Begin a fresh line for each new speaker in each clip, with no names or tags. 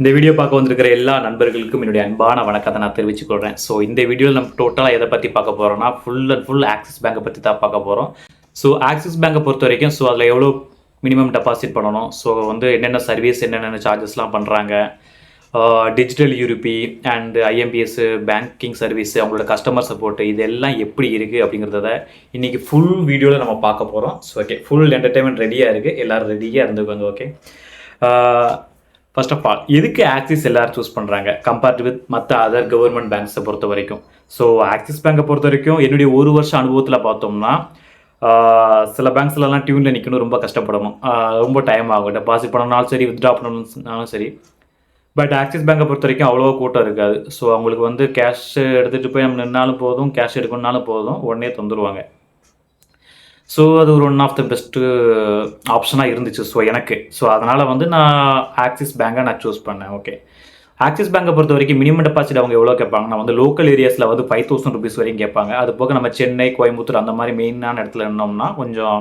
இந்த வீடியோ பார்க்க வந்திருக்கிற எல்லா நண்பர்களுக்கும் என்னுடைய அன்பான வணக்கத்தை நான் தெரிவிச்சுக் கொள்கிறேன் ஸோ இந்த வீடியோவில் நம்ம டோட்டலாக எதை பற்றி பார்க்க போகிறோம்னா ஃபுல் அண்ட் ஃபுல் ஆக்சிஸ் பேங்கை பற்றி தான் பார்க்க போகிறோம் ஸோ ஆக்சிஸ் பேங்கை பொறுத்த வரைக்கும் ஸோ அதில் எவ்வளோ மினிமம் டெபாசிட் பண்ணணும்? ஸோ வந்து என்னென்ன சர்வீஸ் என்னென்ன சார்ஜஸ்லாம் பண்ணுறாங்க டிஜிட்டல் யூரிபி அண்ட் ஐஎம்பிஎஸ் பேங்கிங் சர்வீஸ் அவங்களோட கஸ்டமர் சப்போர்ட் இதெல்லாம் எப்படி இருக்குது அப்படிங்கிறத இன்றைக்கி ஃபுல் வீடியோவில் நம்ம பார்க்க போகிறோம் ஸோ ஓகே ஃபுல் என்டர்டைன்மெண்ட் ரெடியாக இருக்குது எல்லோரும் ரெடியாக இருந்துக்கோங்க ஓகே ஃபர்ஸ்ட் ஆஃப் ஆல் எதுக்கு ஆக்சிஸ் எல்லாரும் சூஸ் பண்ணுறாங்க கம்பேர்ட் வித் மற்ற அதர் கவர்மெண்ட் பேங்க்ஸை பொறுத்த வரைக்கும். ஸோ ஆக்சிஸ் பேங்கை பொறுத்த வரைக்கும் என்னுடைய ஒரு வருஷம் அனுபவத்தில் பார்த்தோம்னா சில பேங்க்ஸ்லலாம் டியூனில் நிற்கணும் ரொம்ப கஷ்டப்படணும். ரொம்ப டைம் ஆகும். டெபாசிட் பண்ணணும்னாலும் சரி வித்ட்ரா பண்ணணும்னாலும் சரி. பட் ஆக்சிஸ் பேங்கை பொறுத்த வரைக்கும் அவ்வளோ கூட்டம் இருக்காது. ஸோ அவங்களுக்கு வந்து கேஷ் எடுத்துகிட்டு போய் நம்ம நின்னாலும் போதும் கேஷ் எடுக்கணுன்னாலும் போதும் உடனே தந்துடுவாங்க ஸோ அது ஒரு ஒன் ஆஃப் த பெஸ்ட்டு ஆப்ஷனாக இருந்துச்சு. ஸோ எனக்கு. ஸோ அதனால் வந்து நான் ஆக்சிஸ் பேங்கை நான் சூஸ் பண்ணேன். ஓகே ஆக்சிஸ் பேங்கை பொறுத்த வரைக்கும் மினிமம் டெபாசிட் அவங்க எவ்வளோ கேட்பாங்கன்னா வந்து லோக்கல் ஏரியாஸில் வந்து ஃபைவ் தௌசண்ட் ருபீஸ் வரைக்கும் கேட்பாங்க. அது போக நம்ம சென்னை கோயம்புத்தூர் அந்த மாதிரி மெயினான இடத்துல இருந்தோம்னா கொஞ்சம்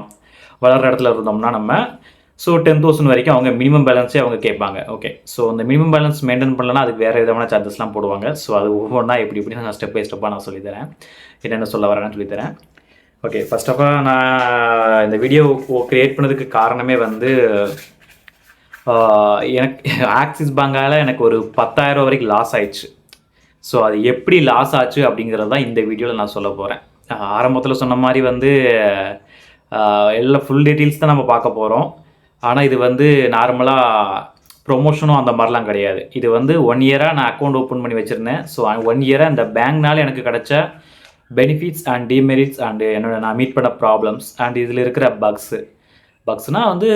வளர்கிற இடத்துல இருந்தோம்னா நம்ம ஸோ டென் தௌசண்ட் வரைக்கும் அவங்க மினிமம் பேலன்ஸே அவங்க கேட்பாங்க. ஓகே ஸோ அந்த மினிமம் பேலன்ஸ் மெயின்டைன் பண்ணலன்னா அதுக்கு வேறு விதமான சார்ஜஸ்லாம் போடுவாங்க. ஸோ அது ஒவ்வொன்றா எப்படி எப்படி நான் ஸ்டெப் பை ஸ்டெப்பாக நான் சொல்லித்தரேன் என்னென்ன சொல்ல வரேன்னு சொல்லித்தரேன் ஓகே ஃபர்ஸ்ட் ஆஃப் ஆல் நான் இந்த வீடியோ க்ரியேட் பண்ணதுக்கு காரணமே வந்து எனக்கு ஆக்சிஸ் பேங்கால் எனக்கு ஒரு பத்தாயிரம் வரைக்கும் லாஸ் ஆயிடுச்சு. ஸோ அது எப்படி லாஸ் ஆச்சு அப்படிங்கிறது தான் இந்த வீடியோவில் நான் சொல்ல போகிறேன் ஆரம்பத்தில் சொன்ன மாதிரி வந்து எல்லா ஃபுல் டீட்டெயில்ஸ் தான் நம்ம பார்க்க போகிறோம் ஆனால் இது வந்து நார்மலாக ப்ரொமோஷனும் அந்த மாதிரிலாம் கிடையாது. இது வந்து ஒன் இயராக நான் அக்கௌண்ட் ஓப்பன் பண்ணி வச்சுருந்தேன். ஸோ ஒன் இயராக இந்த பேங்க்னால எனக்கு கிடச்ச பெனிஃபிட்ஸ் அண்ட் டிமெரிட்ஸ் அண்டு என்னோட நான் மீட் பண்ண ப்ராப்ளம்ஸ் அண்ட் இதில் இருக்கிற பக்ஸு பக்ஸ்னால் வந்து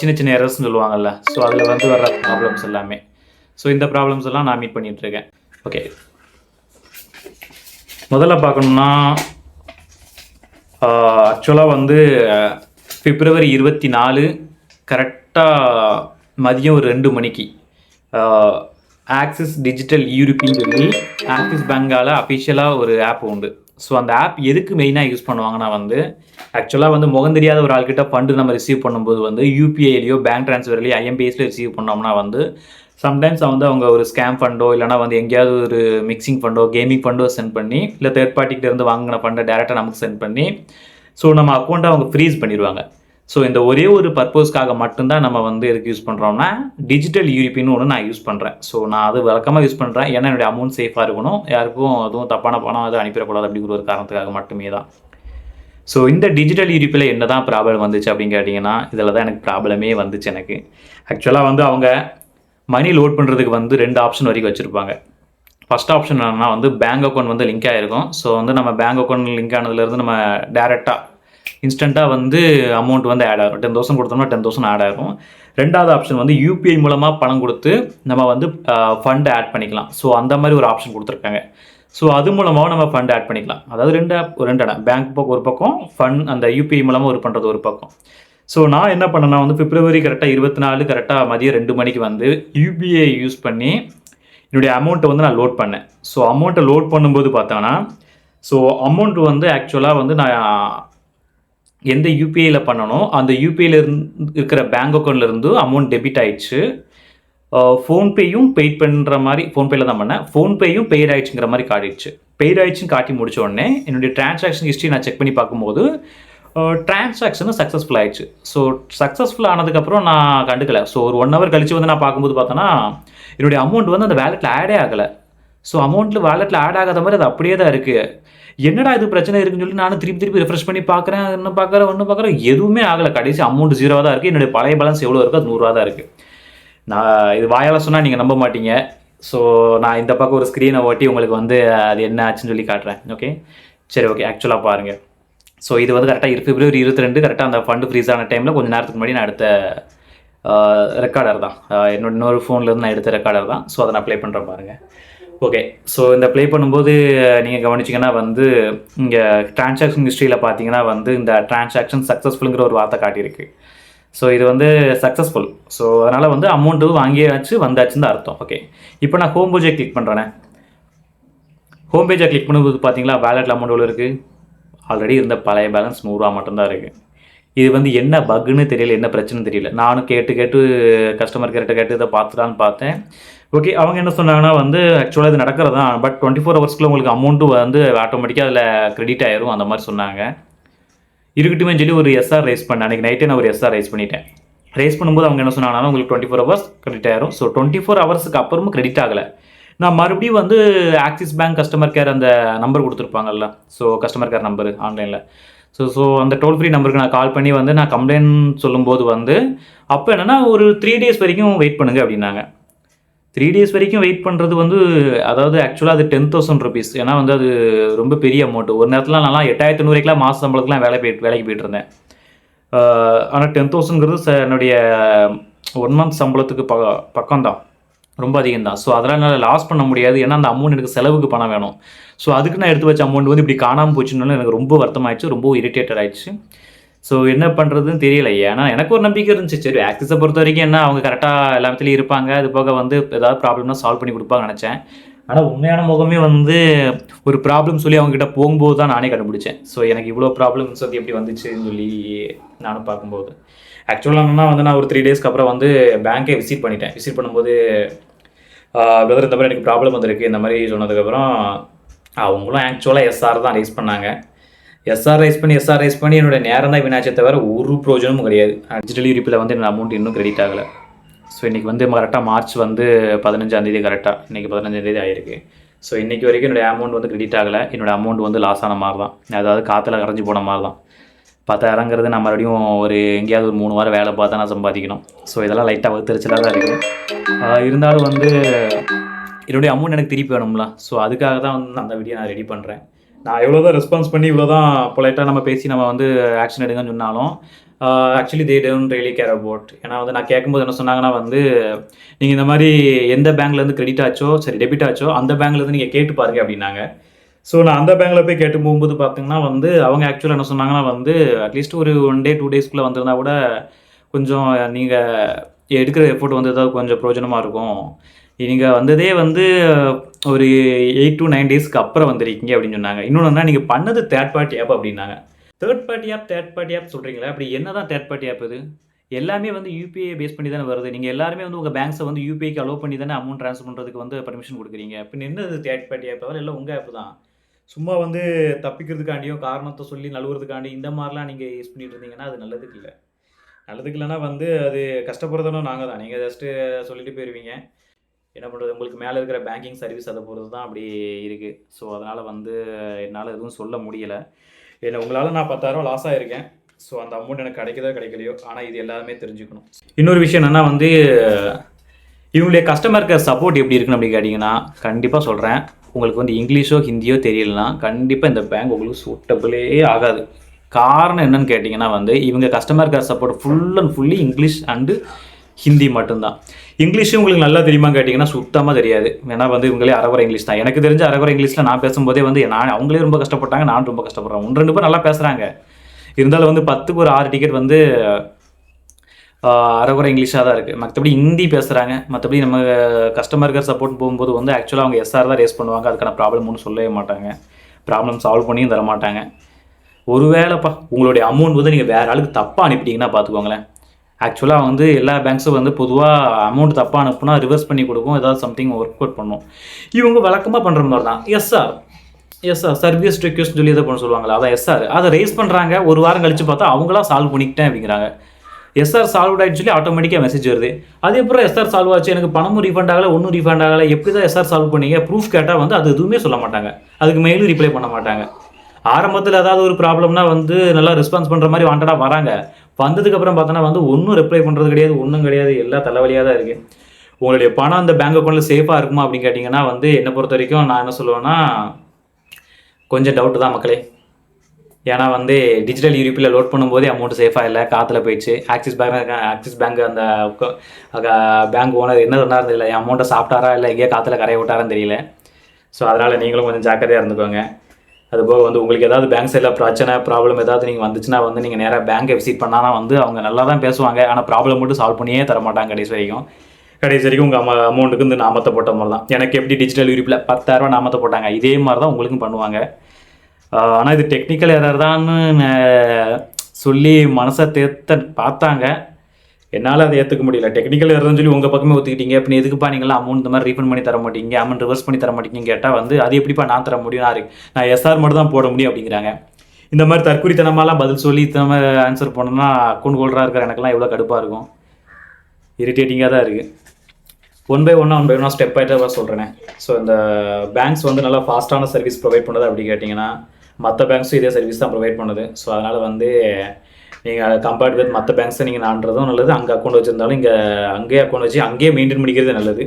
சின்ன சின்ன எரர்ஸ்னு சொல்லுவாங்கல்ல. ஸோ அதில் வந்து வர்ற ப்ராப்ளம்ஸ் எல்லாமே. ஸோ இந்த ப்ராப்ளம்ஸ் எல்லாம் நான் மீட் பண்ணிகிட்ருக்கேன் ஓகே முதல்ல பார்க்கணும்னா ஆக்சுவலாக வந்து பிப்ரவரி இருபத்தி நாலு கரெக்டாக மதியம் ஒரு ரெண்டு மணிக்கு. ஆக்சிஸ் டிஜிட்டல் யூரிப்பின்னு சொல்லி ஆக்சிஸ் பேங்கால் அஃபிஷியலாக ஒரு ஆப் உண்டு. ஸோ அந்த ஆப் எதுக்கு மெயினாக யூஸ் பண்ணுவாங்கன்னா வந்து ஆக்சுவலாக வந்து முகம் தெரியாத ஒரு ஆள்கிட்ட ஃபண்டு நம்ம ரிசீவ் பண்ணும்போது வந்து யூபிஐலையோ பேங்க் ட்ரான்ஸ்ஃபர்லையோ ஐஎம்பிஎஸ்லையோ ரிசீவ் பண்ணோம்னா வந்து சம்டைம்ஸ் வந்து அவங்க ஒரு ஸ்கேம் ஃபண்டோ இல்லைனா வந்து எங்கேயாவது ஒரு மிக்சிங் ஃபண்டோ கேமிங் ஃபண்டோ சென்ட் பண்ணி இல்லை தேர்ட் பார்ட்டிகிட்ட இருந்து வாங்கின ஃபண்டை டேரெக்டாக நமக்கு சென்ட் பண்ணி ஸோ நம்ம அக்கௌண்ட்டை அவங்க ஃப்ரீஸ் பண்ணிடுவாங்க. ஸோ இந்த ஒரே ஒரு பர்பஸ்க்காக மட்டும்தான் நம்ம வந்து எதுக்கு யூஸ் பண்ணுறோம்னா டிஜிட்டல் யூரிப்பின்னு ஒன்று நான் யூஸ் பண்ணுறேன் ஸோ நான் அது வழக்கமாக யூஸ் பண்ணுறேன் ஏன்னா என்னுடைய அமௌண்ட் சேஃபாக இருக்கணும். யாருக்கும் அதுவும் தப்பான பணம் எதுவும் அனுப்பிடக்கூடாது அப்படிங்கிற ஒரு காரணத்துக்காக மட்டுமே தான். ஸோ இந்த டிஜிட்டல் யூரிப்பில் என்ன தான் ப்ராப்ளம் வந்துச்சு அப்படின்னு கேட்டிங்கன்னா இதில் தான் எனக்கு ப்ராப்ளமே வந்துச்சு எனக்கு. ஆக்சுவலாக வந்து அவங்க மணி லோட் பண்ணுறதுக்கு வந்து ரெண்டு ஆப்ஷன் வரைக்கும் வச்சுருப்பாங்க. ஃபஸ்ட் ஆப்ஷன் என்னன்னா வந்து பேங்க் அக்கௌண்ட் வந்து லிங்க் ஆகிருக்கும் ஸோ வந்து நம்ம பேங்க் அக்கௌண்ட் லிங்க் ஆனதுலேருந்து நம்ம டேரெக்டாக இன்ஸ்டண்ட்டாக வந்து அமௌண்ட் வந்து ஆட் ஆகும். டென் தௌசண்ட் கொடுத்தோம்னா டென் தௌசண்ட் ஆட் ஆகும். ரெண்டாவது ஆப்ஷன் வந்து யூபிஐ மூலமாக பணம் கொடுத்து நம்ம வந்து ஃபண்ட் ஆட் பண்ணிக்கலாம். ஸோ அந்த மாதிரி ஒரு ஆப்ஷன் கொடுத்துருக்காங்க. ஸோ அது மூலமாக நம்ம ஃபண்ட் ஆட் பண்ணிக்கலாம். அதாவது ரெண்டு ஆப் ரெண்டு இடம் பேங்க் பக்கம் ஒரு பக்கம் ஃபண்ட் அந்த யூபிஐ மூலமாக ஒரு பண்ணுறது ஒரு பக்கம். ஸோ நான் என்ன பண்ணேன்னா வந்து பிப்ரவரி கரெக்டாக இருபத்தி நாலு கரெக்டாக மதியம் ரெண்டு மணிக்கு வந்து யூபிஐ யூஸ் பண்ணி என்னுடைய அமௌண்ட்டை வந்து நான் லோட் பண்ணேன். ஸோ அமௌண்ட்டை லோட் பண்ணும்போது பார்த்தோன்னா ஸோ அமௌண்ட் வந்து ஆக்சுவலாக வந்து நான் எந்த யூபிஐயில் பண்ணணும் அந்த யூபிஐயில் இருந்து இருக்கிற பேங்க் அக்கௌண்ட்லேருந்து அமௌண்ட் டெபிட் ஆயிடுச்சு. ஃபோன்பேயும் பெய்ட் பண்ணுற மாதிரி ஃபோன்பேயில் தான் பண்ணேன். ஃபோன்பேயும் பெய்ட் ஆயிடுச்சுங்கிற மாதிரி காட்டிடுச்சு. பெய்ட் ஆயிடுச்சுன்னு காட்டி முடிச்ச உடனே என்னுடைய டிரான்சாக்ஷன் ஹிஸ்ட்ரி நான் செக் பண்ணி பார்க்கும்போது டிரான்சாக்ஷனும் சக்ஸஸ்ஃபுல் ஆயிடுச்சு. ஸோ சக்ஸஸ்ஃபுல் ஆனதுக்கப்புறம் நான் கண்டுக்கல. ஸோ ஒரு ஒன் ஹவர் கழிச்சு வந்து நான் பார்க்கும்போது பார்த்தோன்னா என்னுடைய அமௌண்ட் வந்து அந்த வேலெட்டில் ஆடே ஆகலை. ஸோ அமௌண்ட்டில் வேலெட்டில் ஆட் ஆகாத மாதிரி அது அப்படியே தான் இருக்குது என்னடா இது பிரச்சனை இருக்குன்னு சொல்லி நானும் திருப்பி திருப்பி ரெஃப்ரெஷ் பண்ணி பார்க்குறேன் இன்னும் பார்க்குறேன் ஒன்று பார்க்குறேன். எதுவுமே ஆகலை. கடைசி அமௌண்ட் ஜீரோவாக தான் இருக்குது என்னுடைய பழைய பேலன்ஸ் எவ்வளோ இருக்கோ அது நூறுரூவா தான் இருக்குது நான் இது வாயால் சொன்னால் நீங்கள் நம்ப மாட்டீங்க. ஸோ நான் இந்த பக்கம் ஒரு ஸ்க்ரீனை ஓட்டி உங்களுக்கு வந்து அது என்ன ஆச்சுன்னு சொல்லி காட்டுறேன். ஓகே சரி ஓகே ஆக்சுவலாக பாருங்கள் ஸோ இது வந்து கரெக்டாக பிப்ரவரி இருபத்தி ரெண்டு கரெக்டாக அந்த ஃபண்டு ஃப்ரீஸ் ஆன டைமில் கொஞ்சம் நேரத்துக்கு முன்னாடி நான் எடுத்த ரெக்கார்டர் தான். என்னோட இன்னொரு ஃபோன்லேருந்து நான் எடுத்த ரெக்கார்டர் தான். ஸோ அதை நான் ப்ளே பண்ணுறேன் பாருங்கள் ஓகே ஸோ இந்த ப்ளே பண்ணும்போது நீங்கள் கவனிச்சிங்கன்னா வந்து இங்கே டிரான்சாக்ஷன் ஹிஸ்ட்ரியில் பார்த்தீங்கன்னா வந்து இந்த டிரான்சாக்ஷன் சக்ஸஸ்ஃபுல்ங்கிற ஒரு வார்த்தை காட்டியிருக்கு. ஸோ இது வந்து சக்ஸஸ்ஃபுல் ஸோ அதனால் வந்து அமௌண்ட்டு வாங்கியாச்சு வந்தாச்சுன்னு தான் அர்த்தம். ஓகே இப்போ நான் ஹோம் பேஜை கிளிக் பண்ணுறேனே ஹோம் பேஜை கிளிக் பண்ணும்போது பார்த்தீங்களா வேலெட்டில் அமௌண்ட் எவ்வளோ இருக்குது ஆல்ரெடி இருந்த பழைய பேலன்ஸ் நூறுரூவா மட்டும்தான் இருக்குது இது வந்து என்ன பக்குன்னு தெரியல என்ன பிரச்சனைன்னு தெரியல. நானும் கேட்டு கேட்டு கஸ்டமர் கேர்கிட்ட கேட்டு இதை பார்த்துலான்னு பார்த்தேன். ஓகே அவங்க என்ன சொன்னாங்கன்னா வந்து ஆக்சுவலாக இது நடக்கிறது? தான் பட் டுவெண்ட்டி ஃபோர் ஹவர்ஸ்க்குள்ள உங்களுக்கு அமௌண்ட்டு வந்து ஆட்டோமேட்டிக்காக அதில் கிரெடிட் ஆயிரும் அந்த மாதிரி சொன்னாங்க. இருக்கட்டுமே சொல்லி ஒரு எஸ்ஆர் ரைஸ் பண்ணேன். அன்றைக்கி நைட்டே நான் ஒரு எஸ்ஆர் ரைஸ் பண்ணிட்டேன். ரைஸ் பண்ணும்போது அவங்க என்ன சொன்னாங்கன்னா உங்களுக்கு டுவெண்ட்டி ஃபோர் ஹவர்ஸ் கிரெடிட் ஆயிரும். ஸோ டுவெண்ட்டி ஃபோர் ஹவர்ஸுக்கு அப்புறமும் கிரெடிட் ஆகலை. நான் மறுபடியும் வந்து ஆக்சிஸ் பேங்க் கஸ்டமர் கேர் அந்த நம்பர் கொடுத்துருப்பாங்கல்ல? ஸோ கஸ்டமர் கேர் நம்பர் ஆன்லைனில் ஸோ ஸோ அந்த டோல் ஃப்ரீ நம்பருக்கு நான் கால் பண்ணி வந்து நான் கம்ப்ளைண்ட் சொல்லும்போது வந்து அப்போ என்னென்னா ஒரு த்ரீ டேஸ் வரைக்கும் வெயிட் பண்ணுங்க அப்படின்னாங்க. த்ரீ டேஸ் வரைக்கும் வெயிட் பண்ணுறது வந்து அதாவது ஆக்சுவலாக அது டென் தௌசண்ட் ருபீஸ் ஏன்னா வந்து அது ரொம்ப பெரிய அமௌண்ட் ஒரு நேரத்தில் நல்லா எட்டாயிரத்தி நூறுக்கெலாம் மாத சம்பளத்துக்குலாம் வேலை போயிட்டு வேலைக்கு போயிட்டு இருந்தேன். ஆனால் டென் தௌசண்ட்ங்கிறது ச என்னுடைய ஒன் மந்த் சம்பளத்துக்கு ப பக்கம் தான் ரொம்ப அதிகம் தான் ஸோ அதெல்லாம் என்னால் லாஸ் பண்ண முடியாது. ஏன்னா அந்த அமௌண்ட் எனக்கு செலவுக்கு பணம் வேணும். ஸோ அதுக்கு நான் எடுத்து வச்ச அமௌண்ட் வந்து இப்படி காணாமல் போச்சுன்னு எனக்கு ரொம்ப வருத்தமாயிடுச்சு. ரொம்ப இரிட்டேட்டட் ஆயிடுச்சு. ஸோ என்ன பண்ணுறதுன்னு தெரியல. ஏன்னா எனக்கு ஒரு நம்பிக்கை இருந்துச்சு. சரி ஆக்சிஸை பொறுத்த வரைக்கும் என்ன அவங்க கரெக்டாக எல்லாத்துலேயும் இருப்பாங்க. அது போக வந்து ஏதாவது ப்ராப்ளம்னா சால்வ் பண்ணி கொடுப்பாங்க நினச்சேன். ஆனால் உண்மையான முகமே வந்து ஒரு ப்ராப்ளம் சொல்லி அவங்க கிட்ட போகும்போது தான் நானே கண்டுபிடிச்சேன். ஸோ எனக்கு இவ்வளோ ப்ராப்ளம்ஸ் வந்து எப்படி வந்துச்சுன்னு சொல்லி நானும் பார்க்கும்போது. ஆக்சுவலாக என்னன்னா வந்து நான் ஒரு த்ரீ டேஸ்க்கு அப்புறம் வந்து பேங்க்கை விசிட் பண்ணிட்டேன். விசிட் பண்ணும்போது பிரதர் இந்த மாதிரி எனக்கு ப்ராப்ளம் வந்திருக்கு. இந்த மாதிரி சொன்னதுக்கப்புறம் அவங்களும் ஆக்சுவலாக எஸ்ஆர் தான் ரைஸ் பண்ணாங்க. எஸ்ஆர் ரைஸ் பண்ணி எஸ்ஆர் ரைஸ் பண்ணி என்னோட நேரம் தான் வினாச்சே தவிர ஒரு ப்ரோஜனமும் கிடையாது. டிஜிட்டல் யூரிப்பில் வந்து என்னோடய அமௌண்ட் இன்னும் கிரெடிட் ஆகலை. ஸோ இன்றைக்கி வந்து கரெக்டாக மார்ச் வந்து பதினஞ்சாந்தேதி கரெக்டாக இன்றைக்கி பதினஞ்சாந்தேதி ஆயிருக்கு. ஸோ இன்றைக்கி வரைக்கும் என்னோடய அமௌண்ட் வந்து கிரெடிட் ஆகலை. என்னோடய அமௌண்ட் வந்து லாஸ் ஆன மாதிரி தான். அதாவது காற்றுல கரைஞ்சி போன மாதிரி தான். பத்தாயிரங்கிறது நான் மறுபடியும் ஒரு எங்கேயாவது ஒரு மூணு வாரம் வேலை பார்த்தா நான் சம்பாதிக்கணும். ஸோ இதெல்லாம் லைட்டாக வகுத்தறிச்சலாக தான் இருக்குது இருந்தாலும் வந்து என்னுடைய அமௌண்ட் எனக்கு திருப்பி வேணும்ல. ஸோ அதுக்காக தான் வந்து அந்த வீடியோ நான் ரெடி பண்ணுறேன் நான் எவ்வளோ தான் ரெஸ்பான்ஸ் பண்ணி இவ்வளோ தான் பொலைட்டாக நம்ம பேசி நம்ம வந்து ஆக்ஷன் எடுங்கன்னு சொன்னாலும் actually they don't really care about ஏன்னா வந்து நான் கேட்கும்போது என்ன சொன்னாங்கன்னா வந்து நீங்கள் இந்த மாதிரி எந்த பேங்க்லேருந்து கிரெடிட் ஆச்சோ சரி டெபிட் ஆச்சோ அந்த பேங்க்லேருந்து நீங்கள் கேட்டு பாருங்க அப்படின்னாங்க. ஸோ நான் அந்த பேங்க்கில் போய் கேட்டு போகும்போது பார்த்தீங்கன்னா வந்து அவங்க ஆக்சுவலாக என்ன சொன்னாங்கன்னா வந்து அட்லீஸ்ட் ஒரு ஒன் டே டூ டேஸ்க்குள்ளே வந்திருந்தா கூட கொஞ்சம் நீங்கள் எடுக்கிற எஃபோர்ட் வந்து ஏதாவது கொஞ்சம் பிரயோஜனமாக இருக்கும். நீங்கள் வந்ததே வந்து ஒரு எயிட் டு நைன் டேஸ்க்கு அப்புறம் வந்திருக்கீங்க அப்படின்னு சொன்னாங்க. இன்னொன்று நீங்கள் பண்ணது தேர்ட் பார்ட்டி ஆப் அப்படின்னாங்க. Third party app third party app சொல்கிறீங்களா அப்படி என்ன தான் தேர்ட் பார்ட்டி ஆப் இது? எல்லாமே வந்து யூபிஐ பேஸ் பண்ணி தானே வருது. நீங்கள் எல்லாருமே வந்து உங்கள் பேங்க்ஸை வந்து யூபிஐக்கு அலோவ் பண்ணி தானே அமௌண்ட் ட்ரான்ஸ்ஃபர் பண்ணுறதுக்கு வந்து பர்மிஷன் கொடுக்குறீங்க. இப்போ என்னது தேர்ட் பார்ட்டி ஆப் அதெல்லாம் எல்லாம் உங்கள் ஆப் தான். சும்மா வந்து தப்பிக்கிறதுக்காண்டியோ காரணத்தை சொல்லி நழுவுறதுக்காண்டி இந்த மாதிரிலாம் நீங்கள் யூஸ் பண்ணிட்டு இருந்தீங்கன்னா அது நல்லதுக்கு இல்லை. நல்லதுக்கு இல்லைனா வந்து அது கஷ்டப்படுறதுனும் நாங்கள் தான். நீங்கள் ஜஸ்ட்டு சொல்லிட்டு போயிடுவீங்க என்ன பண்ணுறது உங்களுக்கு மேலே இருக்கிற பேங்கிங் சர்வீஸ் அதை பொறுத்து தான் அப்படி இருக்குது ஸோ அதனால் வந்து என்னால் எதுவும் சொல்ல முடியலை. என்ன உங்களால் நான் பத்தாயிரம் லாஸ் ஆகிருக்கேன் ஸோ அந்த அமௌண்ட் எனக்கு கிடைக்குதோ கிடைக்கலையோ ஆனால் இது எல்லாமே தெரிஞ்சுக்கணும். இன்னொரு விஷயம் என்னென்னா வந்து இவங்களுடைய கஸ்டமர் கேர் சப்போர்ட் எப்படி இருக்குன்னு அப்படி கேட்டிங்கன்னா கண்டிப்பாக சொல்கிறேன் உங்களுக்கு வந்து இங்கிலீஷோ ஹிந்தியோ தெரியலனா கண்டிப்பாக இந்த பேங்க் உங்களுக்கு சூட்டபிளே ஆகாது. காரணம் என்னன்னு கேட்டிங்கன்னா வந்து இவங்க customer care support full and fully English and Hindi மட்டும்தான். இங்கிலீஷும் உங்களுக்கு நல்லா தெரியுமா கேட்டிங்கன்னா சுத்தமாக தெரியாது. ஏன்னா வந்து இவங்களே அரகுறை இங்கிலீஷ் தான். எனக்கு தெரிஞ்ச அரைகுறை இங்கிலீஷில் நான் பேசும்போதே வந்து நான் அவங்களே ரொம்ப கஷ்டப்பட்டாங்க நான் ரொம்ப கஷ்டப்படுறேன். ஒன்று ரெண்டு பேர் நல்லா பேசுகிறாங்க இருந்தாலும் வந்து பத்துக்கு ஒரு ஆறு டிக்கெட் வந்து அரைகுறை இங்கிலீஷாக தான் இருக்குது மற்றபடி ஹிந்தி பேசுகிறாங்க மற்றபடி நம்ம கஸ்டமர் கேர் சப்போர்ட் போகும்போது வந்து ஆக்சுவலாக அவங்க எஸ்ஆர் தான் ரேஸ் பண்ணுவாங்க. அதுக்கான ப்ராப்ளம் ஒன்றும் சொல்லவே மாட்டாங்க. ப்ராப்ளம் சால்வ் பண்ணியும் தர மாட்டாங்க. ஒருவேளைப்பா உங்களுடைய அமௌண்ட் வந்து நீங்கள் வேறு ஆளுக்கு தப்பாக அனுப்பிட்டீங்கன்னா பார்த்துக்கோங்களேன் ஆக்சுவலாக வந்து எல்லா பேங்க்ஸும் வந்து பொதுவாக அமௌண்ட் தப்பாக அனுப்புனா ரிவர்ஸ் பண்ணி கொடுக்கும். ஏதாவது சம்திங் ஒர்க் அவுட் பண்ணும். இவங்க வழக்கமாக பண்ணுற மாதிரி தான். எஸ்ஆர் எஸ்ஆர் சர்வீஸ் ரிக்வஸ்ட் சொல்லி எதை பண்ண சொல்லுவாங்களா அதான் எஸ்ஆர் அதை ரைஸ் பண்ணுறாங்க ஒரு வாரம் கழித்து பார்த்தா அவங்களாம் சால்வ் பண்ணிக்கிட்டேன் அப்படிங்கிறாங்க. எஸ்ஆர் சால்வ் ஆகிடுச்சுன்னு சொல்லி ஆட்டோமேட்டிக்காக மெசேஜ் வருது. அதே அப்புறம் எஸ்ஆர் சால்வ் ஆச்சு எனக்கு பணமும் ரீஃபண்ட் ஆகலை ஒன்றும் ரீஃபண்ட் ஆகலை. எப்படி தான் எஸ்ஆர் சால்வ் பண்ணீங்க? ப்ரூஃப் கேட்டால் வந்து அது எதுவுமே சொல்ல மாட்டாங்க. அதுக்கு மெயிலும் ரிப்ளை பண்ண மாட்டாங்க. ஆரம்பத்தில் ஏதாவது ஒரு ப்ராப்ளம்னா வந்து நல்லா ரெஸ்பான்ஸ் பண்ணுற மாதிரி வாண்டடாக வராங்க. வந்ததுக்கப்புறம் பார்த்தோன்னா வந்து ஒன்றும் ரிப்ளை பண்ணுறது கிடையாது ஒன்றும் கிடையாது. எல்லா தலைவலியாக தான் இருக்குது உங்களுடைய பணம் அந்த பேங்க் அக்கௌண்ட்டில் சேஃபாக இருக்குமா அப்படின்னு கேட்டிங்கன்னா வந்து என்னை பொறுத்த வரைக்கும் நான் என்ன சொல்லுவேன்னா கொஞ்சம் டவுட்டு தான் மக்களே. ஏன்னா வந்து டிஜிட்டல் யூரிப்பில் லோட் பண்ணும்போதே அமௌண்ட் சேஃபாக இல்லை காற்றுல போயிடுச்சு. ஆக்சிஸ் பேங்க் ஆக்சிஸ் பேங்க் அந்த பேங்க் ஓனர் என்ன சொன்னார் தெரியல. என் அமௌண்ட்டை சாப்பிட்டாரா இல்லை எங்கேயோ காற்றுல கரைய விட்டாரான்னு தெரியல. ஸோ அதனால் நீங்களும் கொஞ்சம் ஜாக்கிரதையாக இருந்துக்கோங்க. அதுபோக வந்து உங்களுக்கு ஏதாவது பேங்க் சைடில் பிரச்சனை ப்ராப்ளம் ஏதாவது நீங்கள் வந்துச்சுன்னா வந்து நீங்கள் நேராக பேங்க்கை விசிட் பண்ணால் வந்து அவங்க நல்லா தான் பேசுவாங்க. ஆனால் ப்ராப்ளம் மட்டும் சால்வ் பண்ணியே தர மாட்டாங்க கடைசி வரைக்கும். கடைசி வரைக்கும் உங்கள் அம்மா அமௌண்ட்டுக்கு இந்த நாமத்தை போட்ட மாதிரி தான். எனக்கு எப்படி டிஜிட்டல் யூரிப்பில் பத்தாயிரரூவா நாமத்தை போட்டாங்க? இதே மாதிரி தான் உங்களுக்கும் பண்ணுவாங்க. ஆனால் இது டெக்னிக்கல் எரர் தான்னு சொல்லி மனசை தேத்த பார்த்தாங்க. என்னால் அதை ஏற்றுக்க முடியல. டெக்னிக்கல் எரர்னு சொல்லி உங்கள் பக்கமே ஒத்துக்கிட்டீங்க. இப்போ எதுக்குப்பா நீங்களாம் அமௌண்ட் இந்த மாதிரி ரீஃபண்ட் பண்ணி தர மாட்டீங்க? அமௌண்ட் ரிவர்ஸ் பண்ணி தர மாட்டீங்கன்னு கேட்டால் வந்து அது எப்படிப்பா நான் தர முடியும்? நான் நான் எஸ்ஆர் மட்டும் தான் போட முடியும் அப்படிங்கிறாங்க. இந்த மாதிரி தற்குறித்தனமாலாம் பதில் சொல்லி இத்தனை ஆன்சர் பண்ணோம்னா அக்கௌண்ட் ஹோல்டராக இருக்கிற எனக்கெல்லாம் எவ்வளோ கடுப்பாக இருக்கும்? இரிட்டேட்டிங்காக தான் இருக்குது ஒன் பை ஒன்னாக ஒன் பை ஒன்னாக ஸ்டெப் ஆகிட்டு சொல்கிறேனே ஸோ இந்த பேங்க்ஸ் வந்து நல்லா ஃபாஸ்ட்டான சர்வீஸ் ப்ரொவைட் பண்ணுறது அப்படி கேட்டிங்கன்னா மற்ற பேங்க்ஸும் இதே சர்வீஸ் தான் ப்ரொவைட் பண்ணுது. ஸோ அதனால் வந்து நீங்கள் கம்பேர்ட் வித் மற்ற பேங்க்ஸை நீங்கள் நான்றதும் நல்லது. அங்கே அக்கௌண்ட் வச்சுருந்தாலும் இங்கே அங்கேயே அக்கௌண்ட் வச்சு அங்கேயே மெயின்டைன் பண்ணிக்கிறது நல்லது.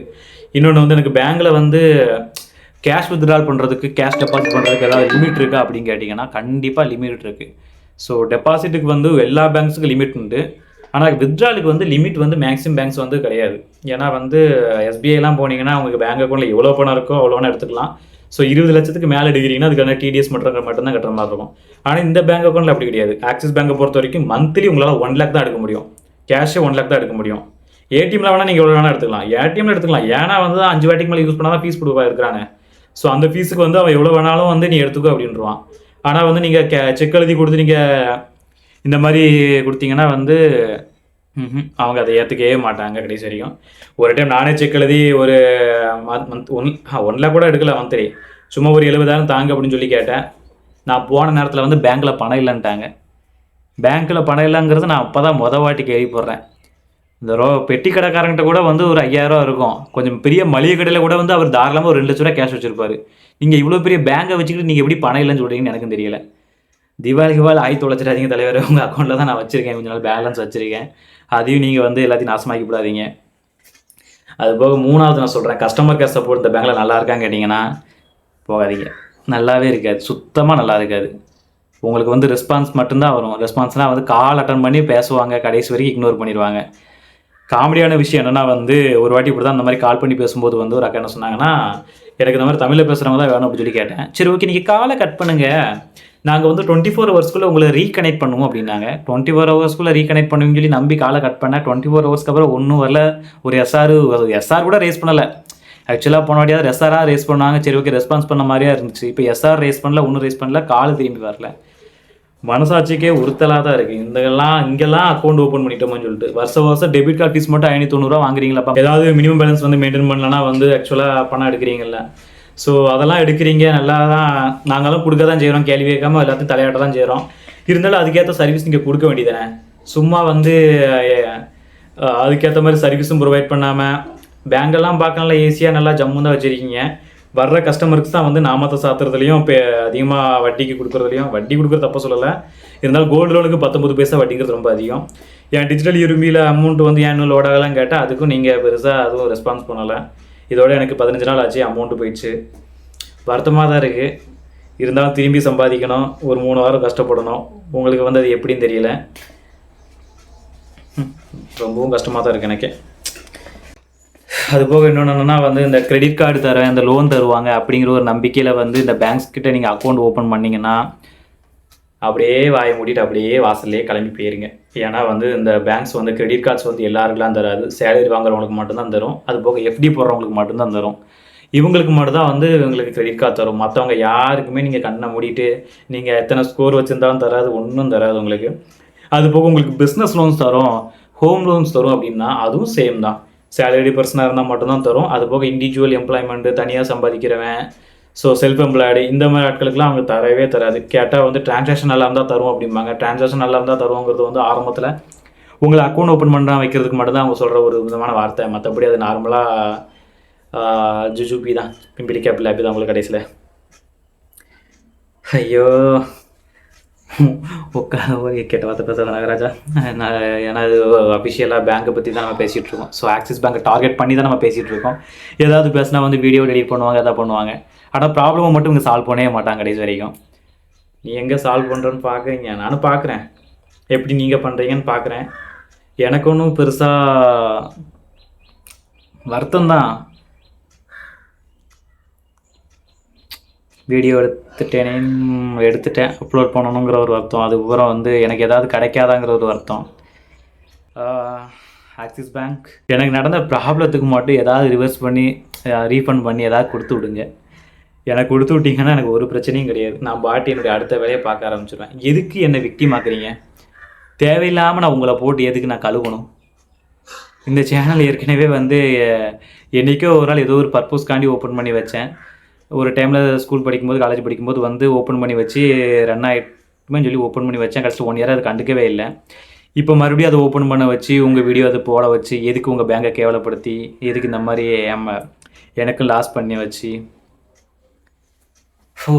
இன்னொன்று வந்து எனக்கு பேங்க்கில் வந்து கேஷ் வித்ட்ரால் பண்ணுறதுக்கு கேஷ் டெபாசிட் பண்ணுறதுக்கு ஏதாவது லிமிட் இருக்கா அப்படின்னு கேட்டிங்கன்னா கண்டிப்பாக லிமிட் இருக்குது ஸோ டெபாசிட்டுக்கு வந்து எல்லா பேங்க்ஸுக்கும் லிமிட் உண்டு. ஆனால் வித்ட்ராலுக்கு வந்து லிமிட் வந்து மேக்ஸிமம் பேங்க்ஸ் வந்து கிடையாது. ஏன்னா வந்து எஸ்பிஐலாம் போனீங்கன்னா உங்களுக்கு பேங்க் அக்கௌண்ட்டில் எவ்வளோ பணம் இருக்கோ அவ்வளோ எடுத்துக்கலாம். ஸோ இருபது லட்சத்துக்கு மேலே எடுக்கிறீங்கன்னா அதுக்கான டிடிஎஸ் மட்டும் மட்டும்தான் கட்டுற மாதிரி இருக்கும். ஆனால் இந்த பேங்க் அக்கௌண்ட்டில் அப்படி கிடையாது. ஆக்சிஸ் பேங்கை பொறுத்த வரைக்கும் மந்த்லி உங்களால் ஒன் லேக் தான் எடுக்க முடியும். கேஷே ஒன் லேக் தான் எடுக்க முடியும். ஏடிஎம்ல வேணால் நீங்கள் எவ்வளோ வேணால் எடுத்துக்கலாம். ஏடிஎம்ல எடுத்துக்கலாம். ஏன்னா வந்து அஞ்சு வாட்டிக்கு மேலே யூஸ் பண்ணால் தான் ஃபீஸ் கொடுப்பா இருக்கிறாங்க ஸோ அந்த ஃபீஸுக்கு வந்து அவன் எவ்வளோ வேணாலும் வந்து நீ எடுத்துக்கோ அப்படின்றான். ஆனால் வந்து நீங்கள் கே செக் எழுதி கொடுத்து நீங்கள் இந்த மாதிரி கொடுத்தீங்கன்னா வந்து அவங்க அதை ஏற்றுக்கவே மாட்டாங்க கடைசி வரைக்கும். ஒரு டைம் நானே செக் எழுதி ஒரு மந்த் ஒன் ஒன் கூட எடுக்கல மந்த்லி சும்மா ஒரு எழுபதாயிரம் தாங்க அப்படின்னு சொல்லி கேட்டேன். நான் போன நேரத்தில் வந்து பேங்க்கில் பணம் இல்லைன்ட்டாங்க. பேங்க்கில் பணம் இல்லைங்கிறது நான் அப்போ தான் மொதல் வாட்டி கேள்விப்படுறேன். இந்த ரோ பெட்டி கடைக்காரங்கிட்ட கூட வந்து ஒரு ஐயாயிரம் இருக்கும். கொஞ்சம் பெரிய மளிகை கடையில் கூட வந்து அவர் தாராளமாக ஒரு ரெண்டு லட்ச ரூபா கேஷ் வச்சிருப்பார். நீங்கள் இவ்வளோ பெரிய பேங்கை வச்சுக்கிட்டு நீங்கள் எப்படி பணம் இல்லைன்னு சொல்கிறீங்கன்னு எனக்கும் தெரியல. திவாலி கிவாலி ஆய் தொலைச்சிடாதீங்க தலைவர். உங்கள் அக்கௌண்ட்டில் தான் நான் வச்சுருக்கேன். கொஞ்ச நாள் பேலன்ஸ் வச்சுருக்கேன். அதையும் நீங்கள் வந்து எல்லாத்தையும் நாசமாக்கி விடாதீங்க அது போக மூணாவது நான் சொல்கிறேன் கஸ்டமர் கேர் சப்போர்ட் இந்த பேங்க்கில் நல்லா இருக்கான்னு கேட்டிங்கன்னா போகாதீங்க. நல்லாவே இருக்காது சுத்தமாக நல்லா இருக்காது. உங்களுக்கு வந்து ரெஸ்பான்ஸ் மட்டும்தான் வரும். ரெஸ்பான்ஸ்னால் வந்து கால் அட்டன் பண்ணி பேசுவாங்க கடைசி வரைக்கும் இக்னோர் பண்ணிடுவாங்க. காமெடியான விஷயம் என்னென்னா வந்து ஒரு வாட்டி இப்படி தான் இந்த மாதிரி கால் பண்ணி பேசும்போது வந்து ஒரு அக்கா என்ன சொன்னாங்கன்னா எனக்கு இந்த மாதிரி தமிழில் பேசுகிறவங்க தான் வேணும் அப்படின்னு சொல்லி கேட்டேன். சரி ஓகே நீங்கள் காலை கட் பண்ணுங்கள் நாங்கள் வந்து டுவெண்ட்டி ஃபோர் ஹவர்ஸ்க்குள்ளே உங்களை ரீகனெக்ட் பண்ணுவோம் அப்படின்னாங்க. டுவெண்ட்டி ஃபோர் ஹவர்ஸ்க்குள்ளே ரீகனெக்ட் பண்ணுவீங்கன்னு சொல்லி நம்பி காலை கட் பண்ணேன். டுவெண்ட்டி ஃபோர் ஹவர்ஸ்க்கு அப்புறம் ஒன்றும் வரல. ஒரு எஸ்ஆர் எஸ்ஆர் கூட ரேஸ் பண்ணலை. ஆக்சுவலாக போன வாட்டியாவது எஸ்ஆராக ரேஸ் பண்ணாங்க. சரி ஓகே ரெஸ்பான்ஸ் பண்ண மாதிரியாக இருந்துச்சு. இப்போ எஸ்ஆர் ரேஸ் பண்ணல ஒன்றும் ரேஸ் பண்ணல. கால் திரும்பி வரல. மனசாட்சிக்கே உறுத்தலாக தான் இருக்குது இந்தெல்லாம் இங்கெல்லாம் அக்கௌண்ட் ஓப்பன் பண்ணிட்டோம்னு சொல்லிட்டு. வருஷம் வருஷம் டெபிட் கார்டு ஃபீஸ் மட்டும் ஐநூற்றி தொண்ணூறுவா வாங்குறீங்களாப்பா? ஏதாவது மினிமம் பேலன்ஸ் வந்து மெயின்டைன் பண்ணலன்னா வந்து ஆக்சுவலாக பணம் எடுக்கிறீங்களா ஸோ அதெல்லாம் எடுக்கிறீங்க நல்லா தான் நாங்களும் கொடுக்க தான் செய்கிறோம் கேள்வி கேட்காம எல்லாத்தையும் தலையாட்ட தான் செய்கிறோம் இருந்தாலும் அதுக்கேற்ற சர்வீஸ் நீங்கள் கொடுக்க வேண்டியதானே சும்மா வந்து அதுக்கேற்ற மாதிரி சர்வீஸும் ப்ரொவைட் பண்ணாமல் பேங்கெல்லாம் பார்க்கலாம் ஈஸியாக நல்லா ஜம்மு தான் வச்சுருக்கீங்க. வர்ற கஸ்டமருக்கு தான் வந்து நாமத்தை சாத்துறதுலையும் இப்போ அதிகமாக வட்டிக்கு கொடுக்குறதுலையும் வட்டி கொடுக்குறது தப்ப சொல்லலை. இருந்தாலும் கோல்டு லோனுக்கு பத்தொம்பது பைசா வட்டிங்கிறது ரொம்ப அதிகம். என் டிஜிட்டல் இரும்பியில் அமௌண்ட் வந்து ஏன் லோடாகலாம் கேட்டால் அதுக்கும் நீங்கள் பெருசாக அதுவும் ரெஸ்பான்ஸ் பண்ணலை. இதோட எனக்கு பதினஞ்சு நாள் ஆச்சு அமௌண்ட்டு போயிடுச்சு. வருத்தமாக தான் இருக்குது இருந்தாலும் திரும்பி சம்பாதிக்கணும். ஒரு மூணு வாரம் கஷ்டப்படணும். உங்களுக்கு வந்து அது எப்படின்னு தெரியல. ரொம்பவும் கஷ்டமாக தான் இருக்குது எனக்கு. அது போக என்னென்னா வந்து இந்த கிரெடிட் கார்டு தரேன் இந்த லோன் தருவாங்க அப்படிங்கிற ஒரு நம்பிக்கையில் வந்து இந்த பேங்க்ஸ் கிட்ட நீங்கள் அக்கௌண்ட் ஓப்பன் பண்ணிங்கன்னா அப்படியே வாயை மூடிட்டு அப்படியே வாசல்லையே கிளம்பி போயிருங்க. ஏன்னா வந்து இந்த பேங்க்ஸ் வந்து கிரெடிட் கார்ட்ஸ் வந்து எல்லாருக்கெல்லாம் தராது. சேலரி வாங்குறவங்களுக்கு மட்டும்தான் தரும். அது போக எஃப்டி போடுறவங்களுக்கு மட்டும்தான் தரும். இவங்களுக்கு மட்டும்தான் வந்து இவங்களுக்கு கிரெடிட் கார்டு தரும். மற்றவங்க யாருக்குமே நீங்கள் கண்ணை மூடிட்டு நீங்கள் எத்தனை ஸ்கோர் வச்சுருந்தாலும் தராது ஒன்றும் தராது உங்களுக்கு. அது போக உங்களுக்கு பிஸ்னஸ் லோன்ஸ் தரும். ஹோம் லோன்ஸ் தரும் அப்படின்னா அதுவும் சேம் தான். சேலரி பர்சனாக இருந்தால் மட்டும்தான் தரும். அது போக இண்டிவிஜுவல் எம்ப்ளாய்மெண்ட்டு தனியாக சம்பாதிக்கிறவன் ஸோ செல்ஃப் எம்ப்ளாய்டு இந்த மாதிரி ஆட்களுக்குலாம் அவங்க தரவே தராது. கேட்டால் வந்து டிரான்சாக்ஷன் நல்லா இருந்தால் தரும் அப்படிம்பாங்க. டிரான்சாக்ஷன் நல்லா இருந்தால் தருவோங்கிறது வந்து ஆரம்பத்தில் உங்களை அக்கௌண்ட் ஓப்பன் பண்ணுறா வைக்கிறதுக்கு மட்டும்தான் அவங்க சொல்கிற ஒரு விதமான வார்த்தை. மற்றபடி அது நார்மலாக ஜுஜுபி தான். பிம்பிளி கேப் ஆப்பி தான் உங்களுக்கு கடைசியில். ஐயோ. உட்கா கெட்ட வார்த்தை பேசாத நாகராஜா. நான் ஏன்னா இது அஃபிஷியலாக பேங்க்கை பற்றி தான் நம்ம பேசிகிட்டு இருக்கோம். ஸோ ஆக்சிஸ் பேங்கை டார்கெட் பண்ணி தான் நம்ம பேசிகிட்டு இருக்கோம். ஏதாவது பேசினா வந்து வீடியோ எடிட் பண்ணுவாங்க எதாவது பண்ணுவாங்க. ஆனால் ப்ராப்ளமை மட்டும் இங்கே சால்வ் பண்ணவே மாட்டாங்க கடைசி வரைக்கும். நீ எங்கே சால்வ் பண்ணுறன்னு பார்க்குறீங்க நானும் பார்க்குறேன் எப்படி நீங்கள் பண்ணுறீங்கன்னு பார்க்குறேன் எனக்கு ஒன்றும் பெருசாக வருத்தம் தான். வீடியோ எடுத்துட்டேனே எடுத்துட்டேன். அப்லோட் பண்ணணுங்கிற ஒரு வருத்தம். அதுக்கப்புறம் வந்து எனக்கு ஏதாவது கிடைக்காதாங்கிற ஒரு வருத்தம். ஆக்சிஸ் பேங்க் எனக்கு நடந்த ப்ராப்ளத்துக்கு மட்டும் ஏதாவது ரிவர்ஸ் பண்ணி ரீஃபண்ட் பண்ணி ஏதாவது கொடுத்து விடுங்க. எனக்கு கொடுத்து விட்டிங்கன்னா எனக்கு ஒரு பிரச்சனையும் கிடையாது. நான் பாட்டி என்னுடைய அடுத்த வேலையை பார்க்க ஆரம்பிச்சிடுவேன் எதுக்கு என்னை விக்டிமாக்குறீங்க தேவையில்லாமல் நான் உங்களை போட்டு எதுக்கு நான் கழுவணும்? இந்த சேனல் ஏற்கனவே வந்து என்றைக்கோ என்னைக்கோ ஒரு நாள் ஏதோ ஒரு பர்பஸ்க்காண்டி ஓப்பன் பண்ணி வச்சேன். ஒரு டைமில் ஸ்கூல் படிக்கும்போது காலேஜ் படிக்கும்போது வந்து ஓப்பன் பண்ணி வச்சு ரன் ஆகிட்டுமே சொல்லி ஓப்பன் பண்ணி வச்சேன். கடைசியில் ஒன் இயர் அது கண்டுக்கவே இல்லை. இப்போ மறுபடியும் அதை ஓப்பன் பண்ண வச்சு உங்கள் வீடியோ அதை போட வச்சு எதுக்கு உங்கள் பேங்கை கேவலப்படுத்தி எதுக்கு இந்த மாதிரி ஏம எனக்கு லாஸ் பண்ணி வச்சு? ஓ.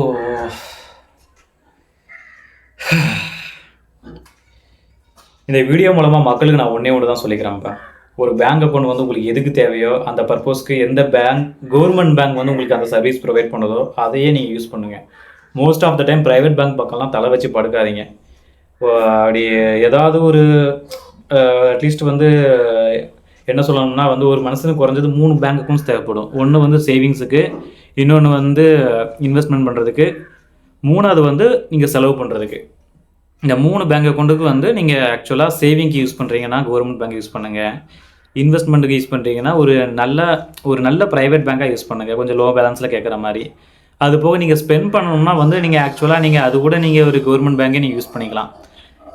இந்த வீடியோ மூலமாக மக்களுக்கு நான் ஒன்றே ஒன்று தான் சொல்லிக்கிறேன்ப்பா ஒரு பேங்க் அக்கௌண்ட் வந்து உங்களுக்கு எதுக்கு தேவையோ அந்த பர்பஸ்க்கு எந்த பேங்க் கவர்மெண்ட் பேங்க் வந்து உங்களுக்கு அந்த சர்வீஸ் ப்ரொவைட் பண்ணுதோ அதையே நீங்கள் யூஸ் பண்ணுங்கள் most of the time private bank பக்கம்லாம் தலை வச்சு படுக்காதீங்க. அப்படி ஏதாவது ஒரு அட்லீஸ்ட் வந்து என்ன சொல்லணும்னா வந்து ஒரு மனுஷனுக்கு குறைஞ்சது மூணு பேங்க் அக்கௌண்ட்ஸ் தேவைப்படும். ஒன்று வந்து சேவிங்ஸுக்கு இன்னொன்று வந்து இன்வெஸ்ட்மெண்ட் பண்ணுறதுக்கு மூணாவது வந்து நீங்கள் செலவு பண்ணுறதுக்கு இந்த மூணு பேங்க் அக்கௌண்ட்டுக்கு வந்து நீங்கள் ஆக்சுவலாக சேவிங்க்கு யூஸ் பண்ணுறீங்கன்னா கவர்மெண்ட் பேங்க் யூஸ் பண்ணுங்கள் இன்வெஸ்ட்மெண்ட்டுக்கு யூஸ் பண்ணுறீங்கன்னா ஒரு நல்ல ஒரு நல்ல ப்ரைவேட் பேங்காக யூஸ் பண்ணுங்கள் கொஞ்சம் லோ பேலன்ஸில் கேட்குற மாதிரி. அது போக நீங்கள் ஸ்பெண்ட் பண்ணணும்னா வந்து நீங்கள் ஆக்சுவலாக நீங்கள் அது கூட நீங்கள் ஒரு கவர்மெண்ட் பேங்கே நீங்கள் யூஸ் பண்ணிக்கலாம்.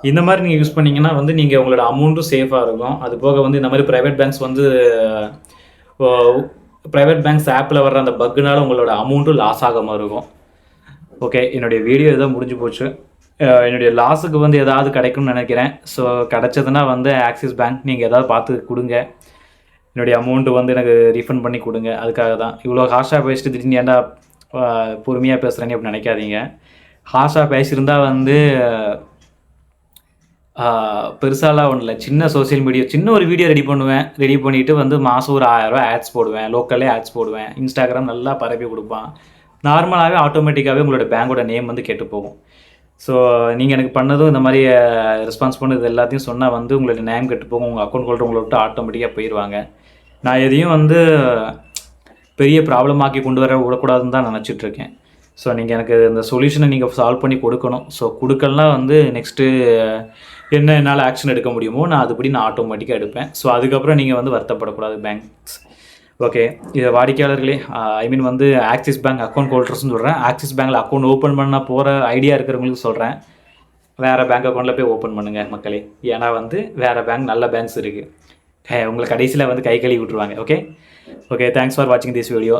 இந்த மாதிரி நீங்கள் யூஸ் பண்ணிங்கன்னா வந்து நீங்கள் உங்களோட அமௌண்ட்டும் சேஃபாக இருக்கும். அது போக வந்து இந்த மாதிரி ப்ரைவேட் பேங்க்ஸ் வந்து ப்ரைவேட் பேங்க்ஸ் ஆப்பில் வர்ற அந்த பக்குனால உங்களோட அமௌண்ட்டும் லாஸ் ஆகாமல் இருக்கும். ஓகே என்னுடைய வீடியோ இதான் முடிஞ்சு போச்சு. என்னுடைய லாஸுக்கு வந்து ஏதாவது கிடைக்கும்னு நினைக்கிறேன். ஸோ கிடைச்சதுன்னா வந்து ஆக்சிஸ் பேங்க் நீங்கள் ஏதாவது பார்த்து கொடுங்க. என்னுடைய அமௌண்ட்டு வந்து எனக்கு ரீஃபண்ட் பண்ணி கொடுங்க. அதுக்காக தான். இவ்வளோ ஹாஷாக பேசிட்டு திடீர்னு ஏன்டா பொறுமையாக பேசுகிறேன்னு அப்படி நினைக்காதீங்க. ஹாஷாக பேசியிருந்தா வந்து பெருசாலாம் ஒன்றும் இல்லை. சின்ன சோஷியல் மீடியா சின்ன ஒரு வீடியோ ரெடி பண்ணுவேன். ரெடி பண்ணிவிட்டு வந்து மாதம் ஒரு ஆயிரரூவா ஆட்ஸ் போடுவேன். லோக்கல்லே ஆட்ஸ் போடுவேன். இன்ஸ்டாகிராம் நல்லா பரப்பி கொடுப்பான். நார்மலாகவே ஆட்டோமேட்டிக்காகவே உங்களோட பேங்கோட நேம் வந்து கேட்டு போகும். ஸோ நீங்கள் எனக்கு பண்ணதும் இந்த மாதிரி ரெஸ்பான்ஸ் பண்ணது எல்லாத்தையும் சொன்னால் வந்து உங்களுடைய நேம் கெட்டு போகும் உங்கள் அக்கௌண்ட் ஹோல்டர் உங்களை விட்டு ஆட்டோமேட்டிக்காக போயிடுவாங்க நான் எதையும் வந்து பெரிய ப்ராப்ளம் ஆக்கி கொண்டு வர விடக்கூடாதுன்னு தான் நினச்சிட்ருக்கேன் ஸோ நீங்கள் எனக்கு இந்த சொல்யூஷனை நீங்கள் சால்வ் பண்ணி கொடுக்கணும். ஸோ கொடுக்கலாம் வந்து நெக்ஸ்ட்டு என்ன என்னால் ஆக்ஷன் எடுக்க முடியுமோ நான் அதுபடி நான் ஆட்டோமேட்டிக்காக எடுப்பேன். ஸோ அதுக்கப்புறம் நீங்கள் வந்து வருத்தப்படக்கூடாது பேங்க்ஸ் ஓகே இது வாடிக்கையாளர்களே ஐ மீன் வந்து ஆக்சிஸ் பேங்க் அக்கௌண்ட் ஹோல்டர்ஸ்னு சொல்கிறேன் ஆக்சிஸ் பேங்க்கில் அக்கௌண்ட் ஓப்பன் பண்ண போகிற ஐடியா இருக்கிறவங்களுக்கு சொல்கிறேன் வேறு பேங்க் அக்கௌண்ட்டில் போய் ஓப்பன் பண்ணுங்கள் மக்களே. ஏன்னா வந்து வேறு பேங்க் நல்ல பேங்க்ஸ் இருக்குது உங்களை கடைசியில் வந்து கை கழுவி விட்ருவாங்க ஓகே ஓகே தேங்க்ஸ் ஃபார் வாட்சிங் திஸ் வீடியோ